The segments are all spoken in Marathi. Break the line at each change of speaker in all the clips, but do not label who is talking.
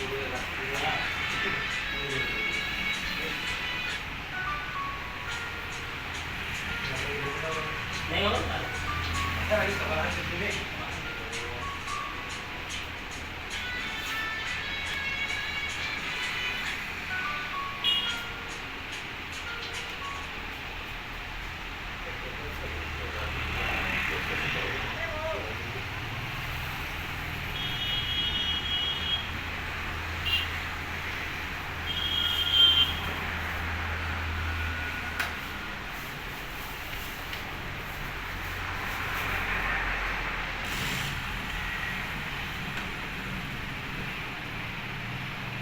Nengok. Kita lagi sekolah sendiri.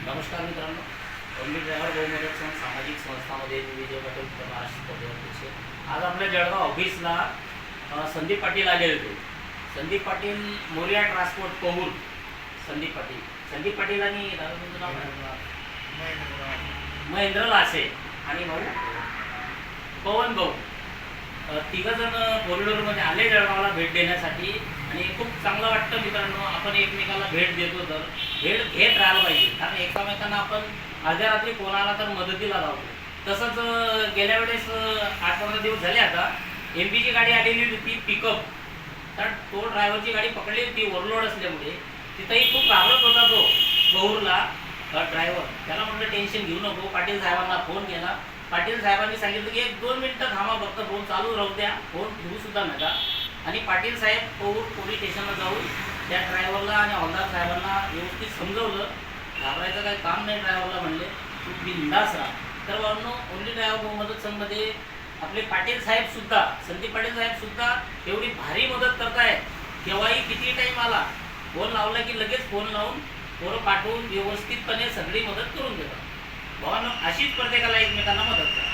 नमस्कार मित्रांनो. ओनली ड्रायव्हर बहुमदत संघ सामाजिक संस्थामध्ये मी विजय पाटील महाराष्ट्र आज आपल्या जळगाव ऑफिसला संदीप पाटील आले होते. संदीप पाटील मोरिया ट्रान्सपोर्ट कोहूर संदीप पाटील. संदीप पाटील आणि? महेंद्र लासे. आणि भाऊ? पवन भाऊ. तिघंजण कोरिडोरमध्ये आले जळगावला भेट देण्यासाठी आणि खूप चांगलं वाटतं मित्रांनो आपण एकमेकाला भेट देतो तर. भेट घेत राहायला पाहिजे कारण एकामेकांना आपण अर्ध्या रात्री कोणाला तर मदतीला लावतो. तसंच गेल्या वेळेस आठ पंधरा दिवस झाले आता एम पीची गाडी आलेली होती पिकअप तर तो ड्रायव्हरची गाडी पकडली होती ओव्हरलोड असल्यामुळे. तिथंही खूप घाबरत होता तो बहुरला ड्रायव्हर त्याला म्हटलं टेन्शन घेऊ नको पाटील साहेबांना फोन केला. पाटील साहेबांनी सांगितलं की एक दोन मिनिटं थांबा फक्त फोन चालू राहू द्या. फोन घेऊ सुद्धा नका. आणि पाटील साहेब पौर पोलीस स्टेशनला जाऊन त्या ड्रायव्हरला आणि हवालदार साहेबांना व्यवस्थित समजवलं. घाबरायचं काही काम नाही ड्रायव्हरला म्हणले. तू बिंदास राहा. तर भावांनो ओनली ड्रायव्हर मदत संघमध्ये आपले पाटील साहेब सुद्धा संदीप पाटील साहेब सुद्धा एवढी भारी मदत करतायत. केव्हाही किती टाईम आला फोन लावला की लगेच फोन लावून पोरं पाठवून व्यवस्थितपणे सगळी मदत करून देतात. अशीच प्रत्येकाला एकमेकांना मदत करा